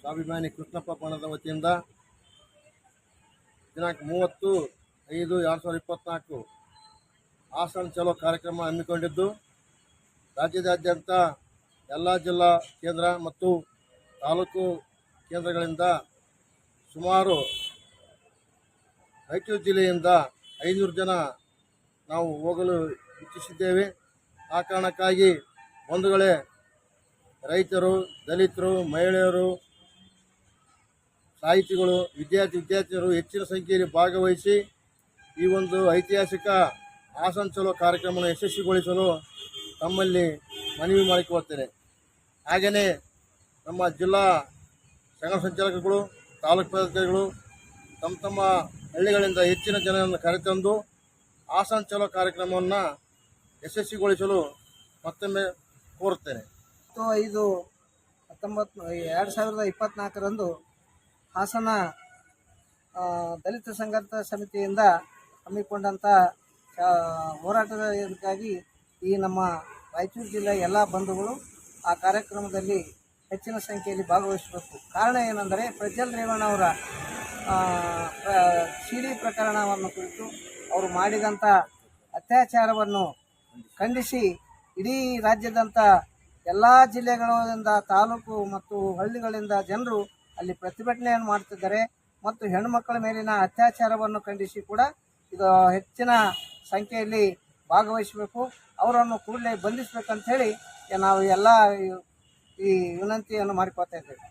ಸ್ವಾಭಿಮಾನಿ ಕೃಷ್ಣಪ್ಪ ಪಣದ ವತಿಯಿಂದ ದಿನಾಂಕ ಮೂವತ್ತು ಐದು ಎರಡು ಸಾವಿರದ ಇಪ್ಪತ್ನಾಲ್ಕು. ಹಾಸನ ಚಲೋ ಕಾರ್ಯಕ್ರಮ ಹಮ್ಮಿಕೊಂಡಿದ್ದು ರಾಜ್ಯದಾದ್ಯಂತ ಎಲ್ಲ ಜಿಲ್ಲಾ ಕೇಂದ್ರ ಮತ್ತು ತಾಲೂಕು ಕೇಂದ್ರಗಳಿಂದ ಸುಮಾರು ರಾಯಚೂರು ಜಿಲ್ಲೆಯಿಂದ ಐನೂರು ಜನ ನಾವು ಹೋಗಲು ಇಚ್ಛಿಸಿದ್ದೇವೆ. ಆ ಕಾರಣಕ್ಕಾಗಿ ಬಂಧುಗಳೇ ರೈತರು, ದಲಿತರು, ಮಹಿಳೆಯರು, ಸಾಹಿತಿಗಳು, ವಿದ್ಯಾರ್ಥಿ ವಿದ್ಯಾರ್ಥಿಗಳು ಹೆಚ್ಚಿನ ಸಂಖ್ಯೆಯಲ್ಲಿ ಭಾಗವಹಿಸಿ ಈ ಒಂದು ಐತಿಹಾಸಿಕ ಹಾಸನ ಚಲೋ ಕಾರ್ಯಕ್ರಮವನ್ನು ಯಶಸ್ವಿಗೊಳಿಸಲು ತಮ್ಮಲ್ಲಿ ಮನವಿ ಮಾಡಿಕೊಳ್ತೇನೆ ಹಾಗೆಯೇ ನಮ್ಮ ಜಿಲ್ಲಾ ಸಂಘ ಸಂಚಾಲಕರುಗಳು, ತಾಲೂಕು ಪದಾಧಿಕಾರಿಗಳು ತಮ್ಮ ತಮ್ಮ ಹಳ್ಳಿಗಳಿಂದ ಹೆಚ್ಚಿನ ಜನರನ್ನು ಕರೆತಂದು ಹಾಸನ ಚಲೋ ಕಾರ್ಯಕ್ರಮವನ್ನು ಯಶಸ್ವಿಗೊಳಿಸಲು ಮತ್ತೊಮ್ಮೆ ಕೋರುತ್ತೇನೆ. ಹತ್ತು ಐದು ಹತ್ತೊಂಬತ್ತು ಎರಡು ಸಾವಿರದ ಇಪ್ಪತ್ತ್ನಾಲ್ಕರಂದು ಹಾಸನ ದಲಿತ ಸಂಘರ್ಷ ಸಮಿತಿಯಿಂದ ಹಮ್ಮಿಕೊಂಡಂಥ ಹೋರಾಟಕ್ಕಾಗಿ ಈ ನಮ್ಮ ರಾಯಚೂರು ಜಿಲ್ಲೆಯ ಎಲ್ಲ ಬಂಧುಗಳು ಆ ಕಾರ್ಯಕ್ರಮದಲ್ಲಿ ಹೆಚ್ಚಿನ ಸಂಖ್ಯೆಯಲ್ಲಿ ಭಾಗವಹಿಸಬೇಕು. ಕಾರಣ ಏನೆಂದರೆ ಪ್ರಜ್ವಲ್ ರೇವಣ್ಣ ಅವರ ಆ, ಪ್ರ- ಸಿಡಿ ಪ್ರಕರಣವನ್ನು ಕುರಿತು ಅವರು ಮಾಡಿದಂಥ ಅತ್ಯಾಚಾರವನ್ನು ಖಂಡಿಸಿ ಇಡೀ ರಾಜ್ಯದಂತ ಎಲ್ಲ ಜಿಲ್ಲೆಗಳಿಂದ ತಾಲೂಕು ಮತ್ತು ಹಳ್ಳಿಗಳಿಂದ ಜನರು ಅಲ್ಲಿ ಪ್ರತಿಭಟನೆಯನ್ನು ಮಾಡ್ತಿದ್ದಾರೆ ಮತ್ತು ಹೆಣ್ಣುಮಕ್ಕಳ ಮೇಲಿನ ಅತ್ಯಾಚಾರವನ್ನು ಖಂಡಿಸಿ ಕೂಡ ಇದು ಹೆಚ್ಚಿನ ಸಂಖ್ಯೆಯಲ್ಲಿ ಭಾಗವಹಿಸಬೇಕು. ಅವರನ್ನು ಕೂಡಲೇ ಬಂಧಿಸಬೇಕಂತ ಹೇಳಿ ನಾವು ಎಲ್ಲ ಈ ವಿನಂತಿಯನ್ನು ಮಾಡಿಕೊಳ್ತಾ ಇದ್ದೇವೆ.